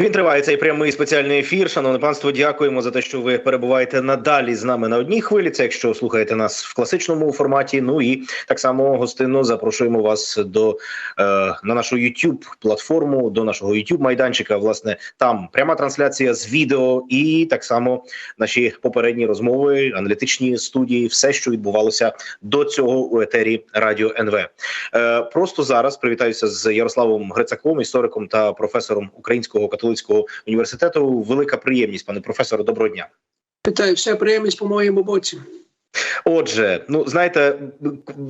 Він триває цей прямий спеціальний ефір. Шановне панство, дякуємо за те, що ви перебуваєте надалі з нами на одній хвилі. Це якщо слухаєте нас в класичному форматі. Ну і так само гостинно запрошуємо вас до е, на нашу youtube платформу, до нашого youtube майданчика. Власне, там пряма трансляція з відео, і так само наші попередні розмови, аналітичні студії, все, що відбувалося до цього у етері радіо НВ. Е, просто зараз привітаюся з Ярославом Грицаком, істориком та професором Українського католицького університету. Велика приємність, пане професоре. Доброго дня. Вітаю, вся приємність по моєму боці. Отже, ну знаєте,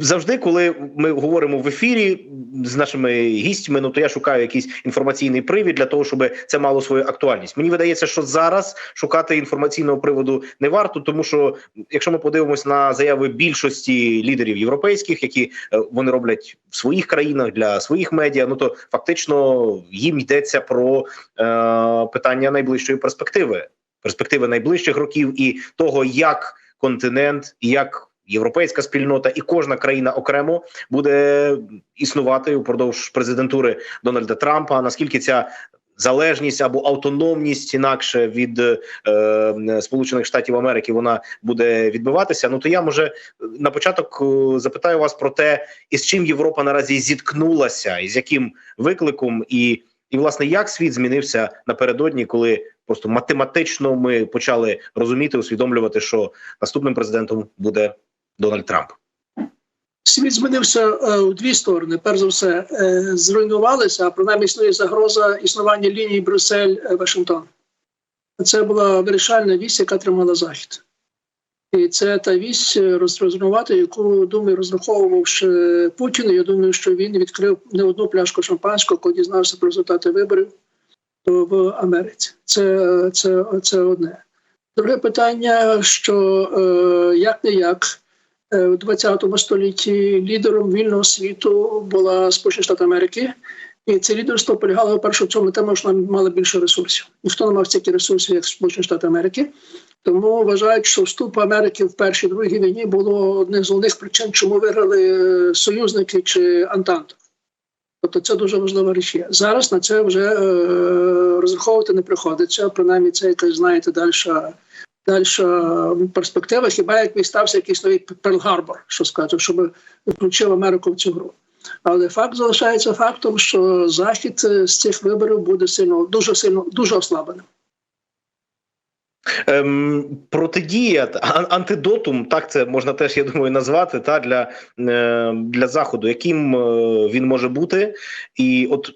завжди, коли ми говоримо в ефірі з нашими гістями, ну то я шукаю якийсь інформаційний привід для того, щоб це мало свою актуальність. Мені видається, що зараз шукати інформаційного приводу не варто, тому що якщо ми подивимось на заяви більшості лідерів європейських, які е, вони роблять в своїх країнах для своїх медіа, ну то фактично їм йдеться про е, питання найближчої перспективи, перспективи найближчих років і того, як континент, як європейська спільнота і кожна країна окремо буде існувати упродовж президентури Дональда Трампа. Наскільки ця залежність або автономність інакше від е, Сполучених Штатів Америки вона буде відбиватися? Ну то я може на початок е, запитаю вас про те, із чим Європа наразі зіткнулася, і з яким викликом і. І власне як світ змінився напередодні, коли просто математично ми почали розуміти, усвідомлювати, що наступним президентом буде Дональд Трамп. Світ змінився е, у дві сторони. Перш за все, е, зруйнувалися, а принаймні існує загроза існування лінії Брюссель-Вашингтон. Це була вирішальна вісь, яка тримала захід. І це та вісь розруйнувати, яку думаю, розраховував ще Путін. Я думаю, що він відкрив не одну пляшку шампанського, коли дізнався про результати виборів в Америці. Це це, це одне. Друге питання: що е, як не як у 20 столітті лідером вільного світу була Сполучені Штати Америки, і це лідерство полягало перше цьому тому, що нам мали більше ресурсів. Ніхто не мав стільки ресурсів, як Сполучені Штати Америки. Тому вважають, що вступ Америки в першій другій війні було одним з головних причин, чому виграли союзники чи Антанта. Тобто це дуже важлива річ є. Зараз на це вже е, розраховувати не приходиться. Принаймні, це якась, знаєте, дальша, дальша перспектива. Хіба як стався якийсь новий Перл-Гарбор, що скажу, щоб включив Америку в цю гру. Але факт залишається фактом, що захід з цих виборів буде сильно дуже сильно дуже ослабленим. Ем, протидія антидотум, так це можна теж я думаю назвати та для е, для заходу, яким е, він може бути, і от.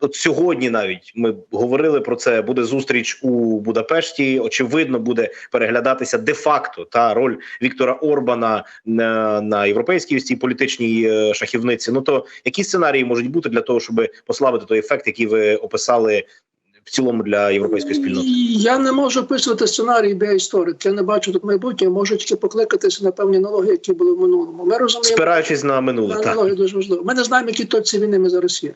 От сьогодні навіть ми говорили про це. Буде зустріч у Будапешті. Очевидно, буде переглядатися де-факто та роль Віктора Орбана на на європейській цій політичній е, шахівниці. Ну то які сценарії можуть бути для того, щоб послабити той ефект, який ви описали в цілому для європейської спільноти? Я не можу описувати сценарій я історик. Я не бачу тут майбутнє. Можу тільки покликатися на певні налоги, які були в минулому. Ми розуміємо, спираючись на минуле на налоги дуже важливо. Ми не знаємо, які точці війни ми зараз є.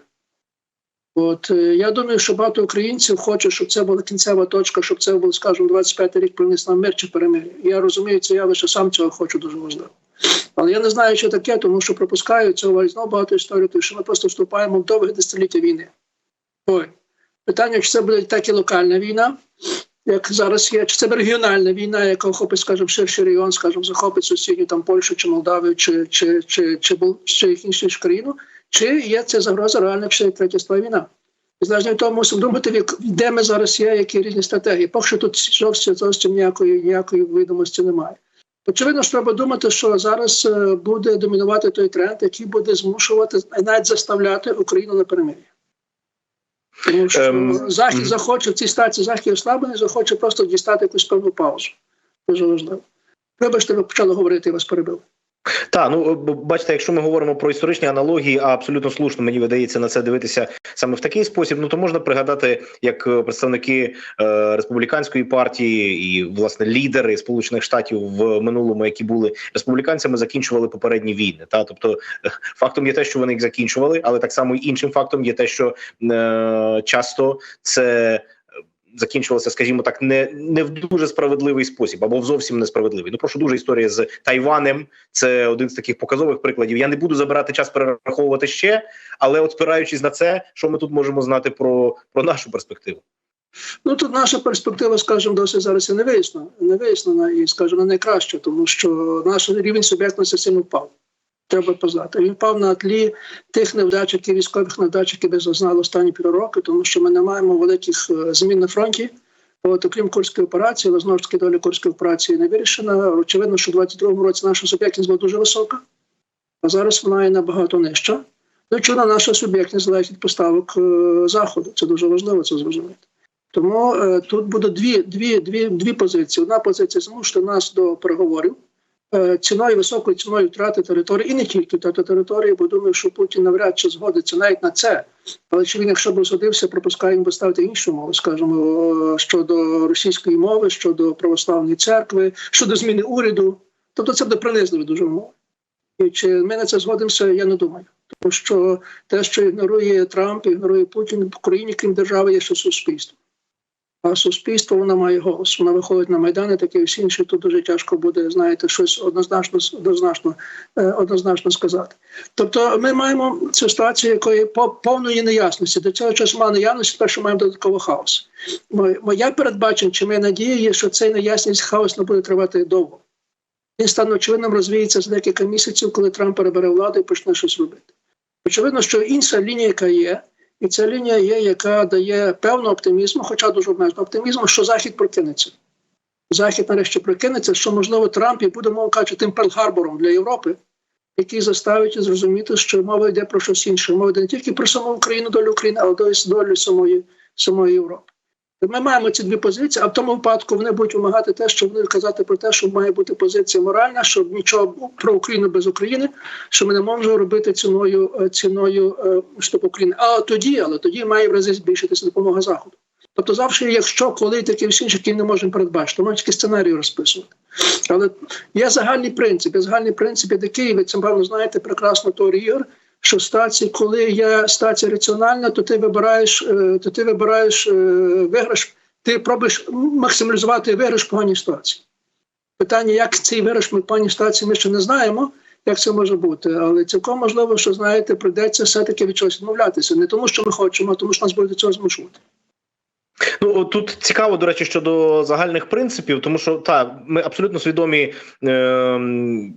От я думаю, що багато українців хочуть, щоб це була кінцева точка, щоб це був, скажімо, 25-й рік приніс нам мир чи перемир'я. Я розумію, це я лише сам цього хочу дуже важливо. Але я не знаю, що таке, тому що пропускаю цього знову багато історій, що ми просто вступаємо в довге десятиліття війни. Ой. Питання, чи це буде так і локальна війна, як зараз є, чи це регіональна війна, яка охопить, скажімо, ширший регіон, скажімо, захопить сусідню там Польщу чи Молдавію, чи чи, чи, чи, чи, іншу країну, чи є це загроза реальна, чи третя світова війна. І залежно від того, мусимо думати, де ми зараз є, які різні стратегії. Поки що тут зовсім зовсім ніякої ніякої відомості немає. Очевидно, що треба думати, що зараз буде домінувати той тренд, який буде змушувати навіть заставляти Україну на перемир'я. Тому що ем... захід захоче в цій стації захід ослаблений, захоче просто дістати якусь певну паузу. Дуже важливо. Вибачте, ви почали говорити, я вас перебив. Так, ну бачите, якщо ми говоримо про історичні аналогії, а абсолютно слушно мені видається на це дивитися саме в такий спосіб. Ну то можна пригадати, як представники е, республіканської партії і власне лідери Сполучених Штатів в минулому, які були республіканцями, закінчували попередні війни. Та тобто фактом є те, що вони їх закінчували, але так само і іншим фактом є те, що е, часто це закінчувалася, скажімо так, не, не в дуже справедливий спосіб або в зовсім несправедливий. Ну прошу дуже історія з Тайванем. Це один з таких показових прикладів. Я не буду забирати час перераховувати ще, але от спираючись на це, що ми тут можемо знати про, про нашу перспективу. Ну тут наша перспектива, скажімо, досить зараз і не вияснена, не вияснена і, скажімо, найкраща, тому що наш рівень суб'єктності сильно впав. Треба познати. Він впав на тлі тих невдач, які військових невдач, які ми зазнали останні півроку, тому що ми не маємо великих е, змін на фронті. От, окрім Курської операції, але знову ж таки доля Курської операції не вирішена. Очевидно, що в 22-му році наша суб'єктність була дуже висока, а зараз вона є набагато нижча. Ну, чому наша суб'єктність залежить від поставок е, заходу. Це дуже важливо це зрозуміти. Тому е, тут буде дві, дві, дві, дві позиції. Одна позиція змусити нас до переговорів ціною високою ціною втрати території, і не тільки втрати території, бо думаю, що Путін навряд чи згодиться навіть на це. Але чи він, якщо б згодився, пропускає їм поставити іншу мову, скажімо, е, щодо російської мови, щодо православної церкви, щодо зміни уряду. Тобто це буде принизливо дуже мова. І чи ми на це згодимося, я не думаю. Тому що те, що ігнорує Трамп, ігнорує Путін в Україні, крім держави, є ще суспільство. А суспільство воно має голос. Воно виходить на майдани, таке і всі інші. Тут дуже тяжко буде, знаєте, щось однозначно однозначно, е, однозначно сказати. Тобто, ми маємо цю ситуацію, якої по повної неясності. До цього часу має неясності, тепер що маємо додатковий хаос. Моя передбачення, чи моя надія є, що цей неясність хаос не буде тривати довго. Він стане очевидним, розвіється за декілька місяців, коли Трамп перебере владу і почне щось робити. Очевидно, що інша лінія, яка є, і ця лінія є, яка дає певну оптимізму, хоча дуже обмежено оптимізму, що Захід прокинеться. Захід нарешті прокинеться, що можливо Трамп і буде, мов кажучи, тим Перл-Гарбором для Європи, який заставить зрозуміти, що мова йде про щось інше. Мова йде не тільки про саму Україну, долю України, але й долю самої, самої Європи. Ми маємо ці дві позиції, а в тому випадку вони будуть вимагати те, що вони казати про те, що має бути позиція моральна, що нічого про Україну без України, що ми не можемо робити ціною е, ціною е, щоб України. А тоді, але тоді має в рази збільшитися допомога заходу. Тобто, завжди, якщо коли такі всі інші, які не можемо передбачити, можна тільки сценарії розписувати. Але є загальний принцип, є загальний принцип, є такий, ви це певно знаєте прекрасно Ігор, що стації, коли є стація раціональна, то ти вибираєш, е, то ти вибираєш е, виграш, ти пробуєш максималізувати виграш в поганій ситуації. Питання, як цей виграш в поганій ситуації, ми ще не знаємо, як це може бути. Але цілком можливо, що знаєте, прийдеться все-таки від чогось відмовлятися. Не тому, що ми хочемо, а тому, що нас буде до цього змушувати. Ну тут цікаво, до речі, щодо загальних принципів, тому що так, ми абсолютно свідомі. Е-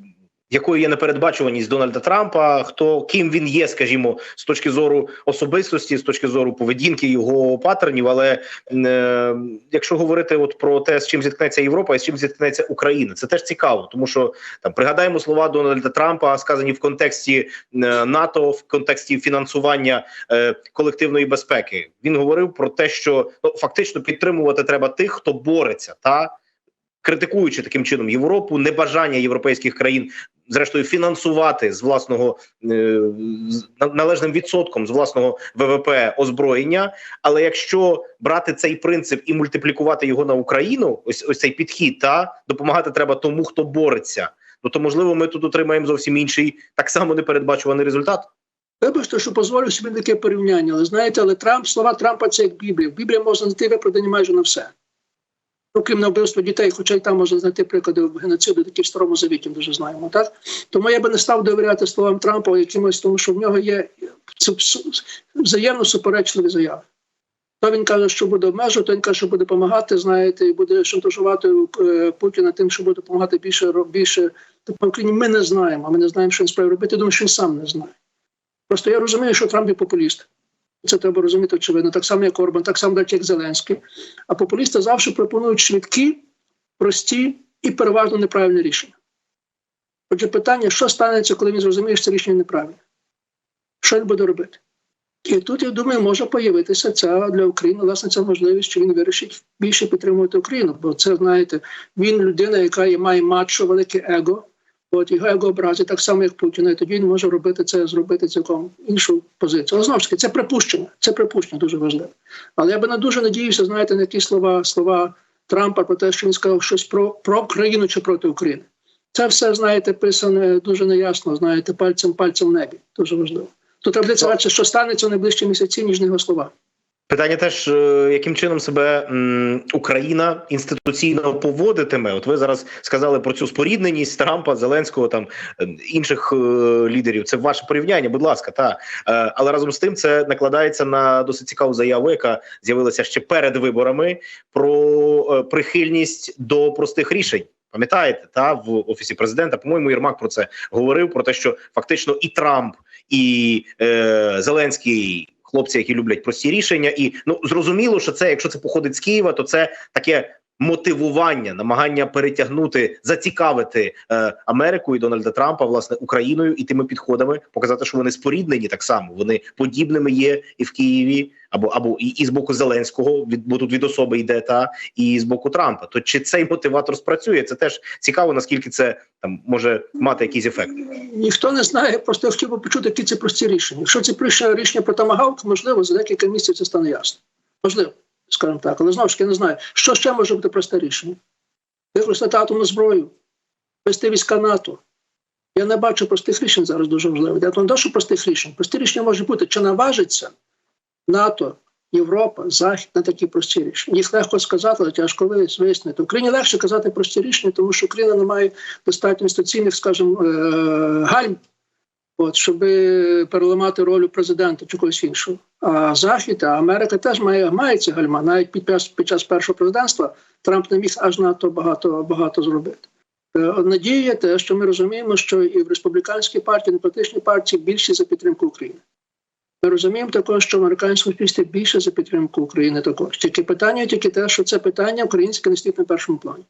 якою є непередбачуваність Дональда Трампа, хто ким він є, скажімо, з точки зору особистості, з точки зору поведінки його паттернів. Але е, якщо говорити от про те, з чим зіткнеться Європа і з чим зіткнеться Україна, це теж цікаво, тому що там пригадаємо слова Дональда Трампа, сказані в контексті е, НАТО, в контексті фінансування е, колективної безпеки. Він говорив про те, що ну фактично підтримувати треба тих, хто бореться, та критикуючи таким чином Європу, небажання європейських країн зрештою фінансувати з власного е, належним відсотком з власного ВВП озброєння. Але якщо брати цей принцип і мультиплікувати його на Україну, ось ось цей підхід, та допомагати треба тому, хто бореться. Ну то можливо, ми тут отримаємо зовсім інший, так само непередбачуваний результат. Вибачте, що дозволю собі таке порівняння. Але знаєте, але Трамп слова Трампа це як Біблія. В Біблії можна знайти виправдання майже на все. Окрім на вбивство дітей, хоча й там можна знайти приклади геноциду, такі в старому завіті дуже знаємо. Так тому я би не став довіряти словам Трампа якимось, тому що в нього є взаємно суперечливі заяви. То він каже, що буде обмежувати, то він каже, що буде допомагати, знаєте, і буде шантажувати е, Путіна тим, що буде допомагати більше більше. Тобто, Україні ми не знаємо, ми не знаємо, що він справді робити. Думаю, що він сам не знає. Просто я розумію, що Трамп є популіст. Це треба розуміти, очевидно, так само, як Орбан, так само, як Зеленський. А популісти завжди пропонують швидкі, прості і переважно неправильні рішення. Отже, питання, що станеться, коли він зрозуміє, що це рішення неправильне? Що він буде робити? І тут, я думаю, може появитися ця для України власне ця можливість, що він вирішить більше підтримувати Україну. Бо це, знаєте, він людина, яка має мачо, велике его. От його его образить так само, як Путіна, і тоді він може робити це, зробити цілком іншу позицію. Але знову ж таки, це припущення, це припущення дуже важливе. Але я би не дуже надіюся, знаєте, на які слова слова Трампа про те, що він сказав щось про, про Україну чи проти України. Це все, знаєте, писане дуже неясно, знаєте, пальцем пальцем в небі. Дуже важливо. Тут треба що станеться в найближчі місяці, ніж на його слова. Питання теж, е, яким чином себе Україна інституційно поводитиме. От ви зараз сказали про цю спорідненість Трампа, Зеленського, там е, інших е, лідерів. Це ваше порівняння, будь ласка, та але разом з тим це накладається на досить цікаву заяву, яка з'явилася ще перед виборами про прихильність до простих рішень. Пам'ятаєте, та в офісі президента, по-моєму, Єрмак про це говорив: про те, що фактично і Трамп, і е, Зеленський, хлопці, які люблять прості рішення, і ну зрозуміло, що це, якщо це походить з Києва, то це таке мотивування, намагання перетягнути, зацікавити е, Америку і Дональда Трампа, власне, Україною і тими підходами, показати, що вони споріднені так само. Вони подібними є і в Києві, або або і, і з боку Зеленського, від бо тут від особи йде та і з боку Трампа. То чи цей мотиватор спрацює? Це теж цікаво, наскільки це там може мати якийсь ефект. Ніхто не знає, просто я хотів би почути, які це прості рішення. Якщо це прийшло рішення про Томагавк, можливо, за декілька місяців це стане ясно. Можливо, скажімо так, але знову ж таки не знаю, що ще може бути просте рішення. Використати атомну зброю, вести війська НАТО. Я не бачу простих рішень зараз дуже важливо. Я не що простих рішень. Прості рішення може бути, чи наважиться НАТО, Європа, Захід на такі прості рішення. Їх легко сказати, але тяжко вияснити. Україні легше казати прості рішення, тому що Україна не має достатньо інституційних, скажімо, е, гальм, от, щоб переламати роль президента чи когось іншого. А Захід, а Америка теж має, має ці гальма. Навіть під, час- під час першого президентства Трамп не міг аж надто багато, багато зробити. Е, Надія те, що ми розуміємо, що і в республіканській партії, і демократичній партії більшість за підтримку України. Ми розуміємо також, що в американському суспільстві більше за підтримку України також. Тільки питання тільки те, що це питання українське не стоїть на першому плані.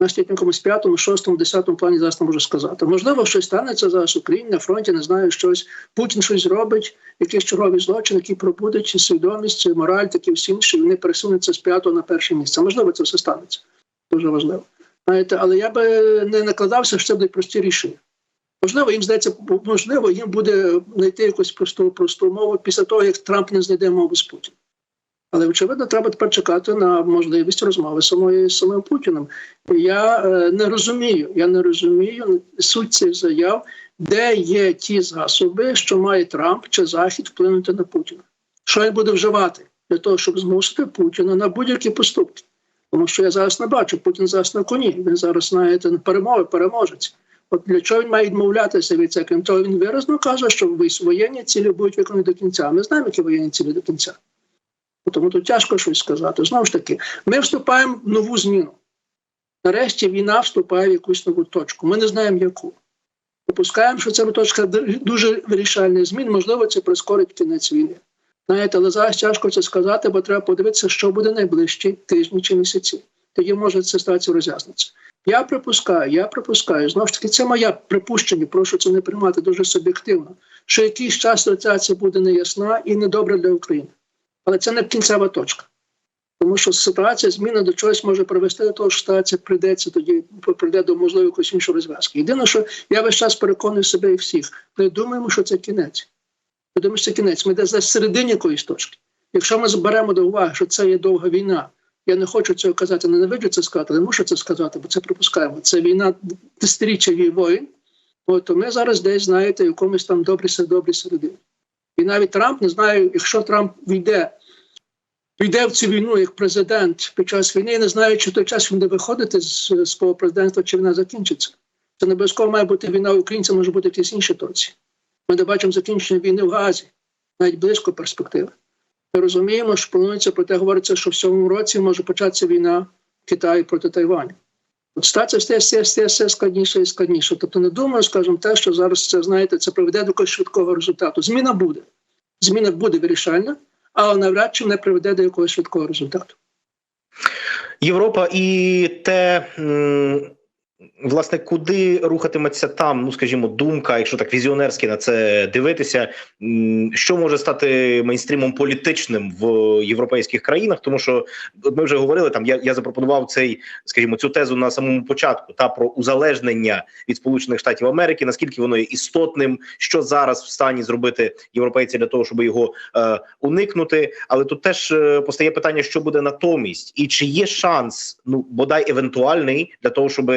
На стоїть якомусь п'ятому, шостому, десятому плані зараз не можу сказати. Можливо, щось станеться зараз в Україні на фронті, не знаю, щось Путін щось зробить, якийсь черговий злочин, який пробудить свідомість, мораль, такі всі інші, вони пересунуться з п'ятого на перше місце. Можливо, це все станеться. Дуже важливо. Знаєте, але я би не накладався, що це будуть прості рішення. Можливо, їм здається, можливо, їм буде знайти якусь просту просту мову після того, як Трамп не знайде мову з Путіним. Але очевидно, треба тепер чекати на можливість розмови з самою з самим Путіним. Я е, не розумію, я не розумію суть цих заяв, де є ті засоби, що має Трамп чи Захід вплинути на Путіна. Що він буде вживати для того, щоб змусити Путіна на будь-які поступки. Тому що я зараз не бачу, Путін зараз на коні. Він зараз знаєте на перемови, переможець. От для чого він має відмовлятися від цього? Крім того, він виразно каже, що воєнні цілі будуть виконані до кінця. Ми знаємо, які воєнні цілі до кінця. Тому тут тяжко щось сказати. Знову ж таки, ми вступаємо в нову зміну. Нарешті війна вступає в якусь нову точку. Ми не знаємо яку. Допускаємо, що це точка дуже вирішальних змін. Можливо, це прискорить кінець війни. Знаєте, але зараз тяжко це сказати, бо треба подивитися, що буде найближчі тижні чи місяці. Тоді може ця ситуація роз'яснитися. Я припускаю, я припускаю, знову ж таки, це моє припущення, прошу це не приймати дуже суб'єктивно, що якийсь час ситуація буде неясна і недобра для України. Але це не кінцева точка. Тому що ситуація, зміна до чогось може привести до того, що ситуація прийдеться тоді, прийде до можливо якоїсь іншої розв'язки. Єдине, що я весь час переконую себе і всіх, ми думаємо, що це кінець. Ми думаємо, що це кінець. Ми десь середині якоїсь точки. Якщо ми зберемо до уваги, що це є довга війна, я не хочу цього казати, ненавиджу це сказати, але мушу це сказати, бо це припускаємо. Це війна десятиріччя воїн. То ми зараз десь знаєте, якомусь там добрі середині. І навіть Трамп не знаю, якщо Трамп війде, війде в цю війну як президент під час війни, я не знаю, чи в той час він буде виходити з свого президентства, чи вона закінчиться. Це не обов'язково має бути війна українця, може бути якісь інші точці. Ми не бачимо закінчення війни в Газі, навіть близько перспективи. Ми розуміємо, що планується про те, говориться, що в цьому році може початися війна Китаю проти Тайваню. От стація все, все, все, все складніше і складніше. Тобто не думаю, скажімо, те, що зараз це знаєте, це приведе до якогось швидкого результату. Зміна буде. Зміна буде вирішальна, але навряд чи не приведе до якогось швидкого результату. Європа і те. Власне, куди рухатиметься там, ну скажімо, думка, якщо так візіонерськи на це дивитися, що може стати мейнстрімом політичним в європейських країнах, тому що ми вже говорили там. Я я запропонував цей, скажімо, цю тезу на самому початку та про узалежнення від Сполучених Штатів Америки, наскільки воно є істотним, що зараз в стані зробити європейці для того, щоб його е, уникнути. Але тут теж е, постає питання, що буде натомість, і чи є шанс, ну бодай евентуальний, для того, щоб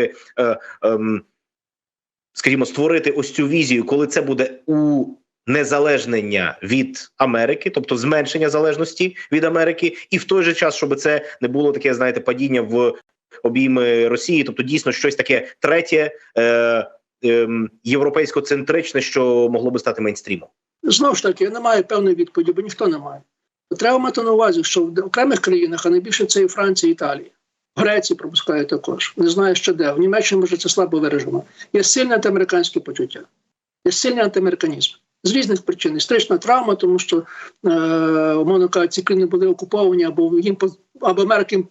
скажімо, створити ось цю візію, коли це буде у незалежнення від Америки, тобто зменшення залежності від Америки, і в той же час, щоб це не було таке, знаєте, падіння в обійми Росії, тобто дійсно щось таке третє е, е, європейсько-центричне, що могло би стати мейнстрімом. Знову ж таки, немає певної відповіді, бо ніхто не має. Треба мати на увазі, що в окремих країнах, а найбільше це і Франція, і Італія. Греції пропускаю також. Не знаю, що де. В Німеччині може це слабо виражено. Є сильне антиамериканське почуття, є сильний антиамериканізм. З різних причин. Історична травма, тому що, е, умовно кажучи, ці країни були окуповані, або їм або Америка їм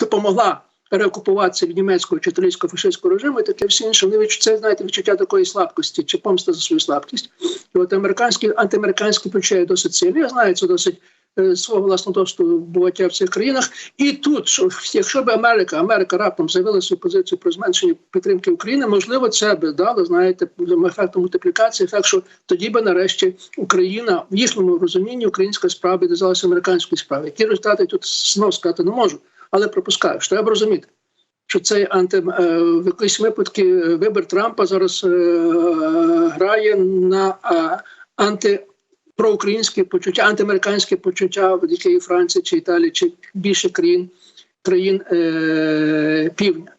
допомогла переокупуватися від німецького чи італійського фашистського режиму, і таке все інше. Вони це знаєте, відчуття такої слабкості чи помста за свою слабкість. І от американські антиамериканські почуття досить сильні. Я знаю це досить свого власного багаття в цих країнах. І тут, що якщо б Америка, Америка раптом заявила свою позицію про зменшення підтримки України, можливо, це би дало, знаєте, ефекту мультиплікації, ефект, що тоді би нарешті Україна в їхньому розумінні українська справа відв'язалася американської справи. Які результати тут знов сказати не можу, але пропускаю, що треба розуміти. Що цей анти е, в якійсь випадку е, вибір Трампа зараз е, грає на е, анти проукраїнське почуття, антиамериканське почуття в якій Франції чи Італії, чи більше країн країн е, півдня.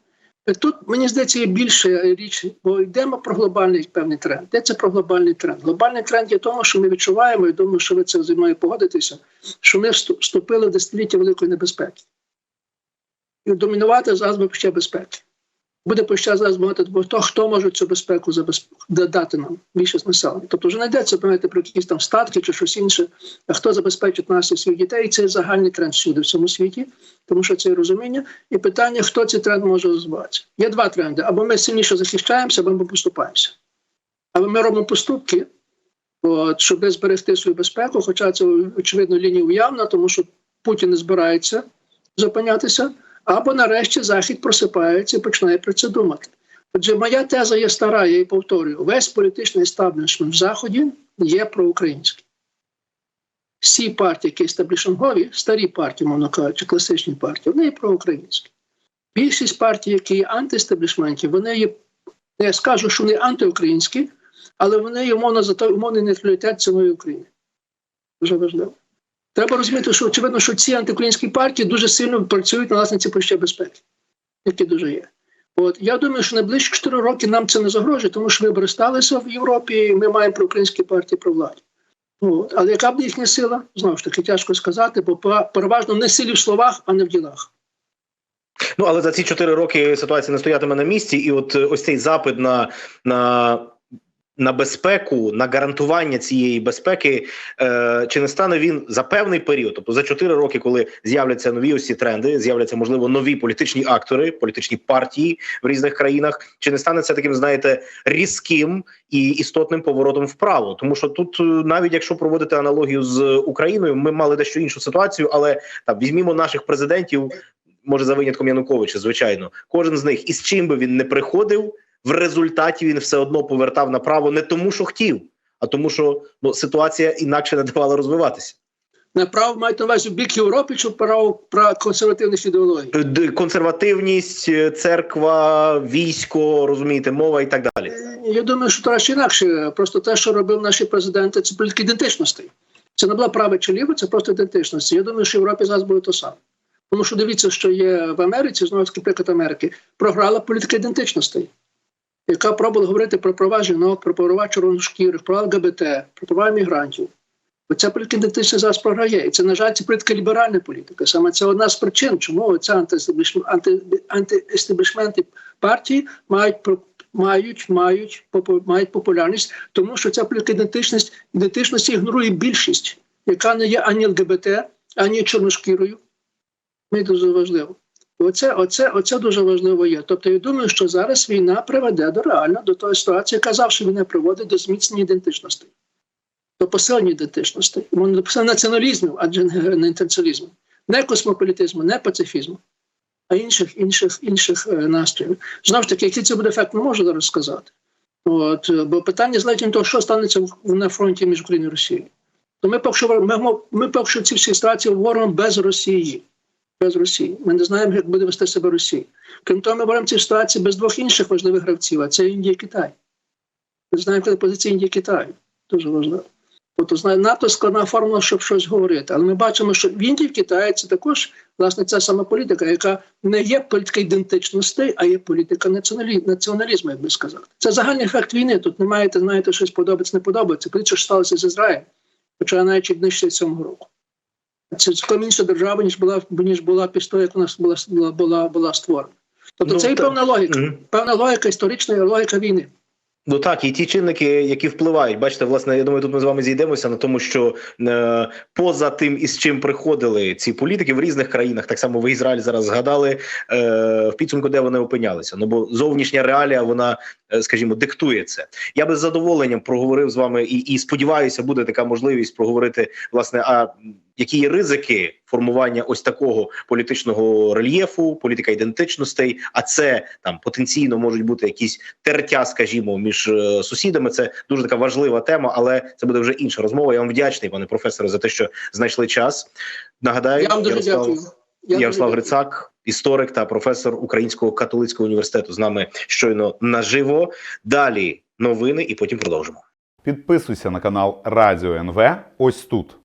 Тут мені здається є більше річ, бо йдемо про глобальний певний тренд. Де це про глобальний тренд? Глобальний тренд є тому, що ми відчуваємо, і думаю, що ви це зі мною погодитеся, що ми вступили в десятиліття великої небезпеки. І домінувати зараз ще безпеки. Буде почати зараз багато бо хто, хто може цю безпеку дати нам більшість населення. Тобто вже не йдеться знаєте, про якісь там статки чи щось інше, а хто забезпечить нас і своїх дітей. І це загальний тренд всюди в цьому світі, тому що це є розуміння. І питання, хто цей тренд може розвиватися. Є два тренди: або ми сильніше захищаємося, або ми поступаємося. Або ми робимо поступки, от, щоб зберегти свою безпеку, хоча це очевидно лінія уявна, тому що Путін не збирається зупинятися. Або нарешті Захід просипається і починає про це думати. Отже, моя теза є стара, я її повторюю: весь політичний естаблішмент в Заході є проукраїнський. Всі партії, які естаблішингові, старі партії, мовно кажучи, класичні партії, вони є проукраїнські. Більшість партій, які є антиестаблішменті, вони є, я скажу, що вони антиукраїнські, але вони є умовно за той умовний нейтралітет цілої України. Дуже важливо. Треба розуміти, що очевидно, що ці антиукраїнські партії дуже сильно працюють на власне ці почуття безпеки, які дуже є. От я думаю, що найближчі 4 роки нам це не загрожує, тому що вибори сталися в Європі, і ми маємо проукраїнські партії про владі. От. Але яка б їхня сила? Знову ж таки, тяжко сказати, бо переважно не силі в словах, а не в ділах. Ну але за ці чотири роки ситуація не стоятиме на місці, і от е, ось цей запит на, на, на безпеку, на гарантування цієї безпеки, е, чи не стане він за певний період, тобто за чотири роки, коли з'являться нові ці тренди, з'являться можливо нові політичні актори, політичні партії в різних країнах, чи не стане це таким, знаєте, різким і істотним поворотом вправо? Тому що тут, е, навіть якщо проводити аналогію з Україною, ми мали дещо іншу ситуацію, але там візьмімо наших президентів може за винятком Януковича, звичайно, кожен з них, із чим би він не приходив, в результаті він все одно повертав направо не тому, що хотів, а тому, що ну ситуація інакше не давала розвиватися. Направо мають на увазі в бік Європи чи право про. Е, Консервативність, е, церква, військо, розумієте, мова і так далі. Я думаю, що трохи інакше. Просто те, що робив наші президенти, це політика ідентичностей. Це не була праве чи ліве, це просто ідентичності. Я думаю, що в Європі зараз буде то саме. Тому що дивіться, що є в Америці, знову таки приклад Америки, програла політика ідентичностей, яка пробувала говорити про права жінок, про права чорношкірих, про ЛГБТ, про права мігрантів. Оця політика ідентичність зараз програє. І це, на жаль, це політика ліберальна політика. Саме це одна з причин, чому ця антиестеблішм- анти, антиестеблішменти партії мають мають, мають, мають популярність, тому що ця політика ідентичність, ідентичності ігнорує більшість, яка не є ані ЛГБТ, ані чорношкірою. Мені дуже важливо. Оце, оце, оце дуже важливо є. Тобто я думаю, що зараз війна приведе до реально до тої ситуації, яка завжди війна приводить до зміцнення ідентичності, до посилення ідентичності, до посилення націоналізму, адже не, інтернаціоналізму, не космополітизму, не пацифізму, а інших інших інших е, настроїв. Знову ж таки, який це буде ефект, не можу зараз сказати. От, бо питання від того, що станеться на фронті між Україною і Росією. То ми поки що ми, ми, ми поки що ці всі ситуації говоримо без Росії. Без Росії. Ми не знаємо, як буде вести себе Росія. Крім того, ми беремо ці ситуації без двох інших важливих гравців, а це Індія і Китай. Ми знаємо, коли позиція Індії і Китаю. Дуже важливо. Тобто знає, надто складна формула, щоб щось говорити. Але ми бачимо, що в Індії, в Китаї це також власне ця сама політика, яка не є політика ідентичностей, а є політика націоналізму, як би сказати. Це загальний ефект війни. Тут не маєте, знаєте, щось подобається, не подобається. Подивіться, що сталося з Ізраїлем, від 2007 року. Це цілком інша держава, ніж була ніж була після того, як вона була була, була, була створена. Тобто Ну, це і певна логіка, Мгм. певна логіка історична логіка війни. Ну так, і ті чинники, які впливають. Бачите, власне, я думаю, тут ми з вами зійдемося на тому, що е, поза тим, із чим приходили ці політики в різних країнах, так само ви Ізраїль зараз згадали е, в підсумку, де вони опинялися. Ну бо зовнішня реалія, вона, скажімо, диктує це. Я би з задоволенням проговорив з вами і, і сподіваюся, буде така можливість проговорити власне, а які є ризики формування ось такого політичного рельєфу, політика ідентичностей. А це там потенційно можуть бути якісь тертя, скажімо, між е, сусідами. Це дуже така важлива тема, але це буде вже інша розмова. Я вам вдячний, пане професоре, за те, що знайшли час. Нагадаю, Я вам дуже Ярослав, дякую. Я Ярослав. Грицак, історик та професор Українського католицького університету, з нами щойно наживо. Далі новини, і потім продовжимо. Підписуйся на канал Радіо НВ ось тут.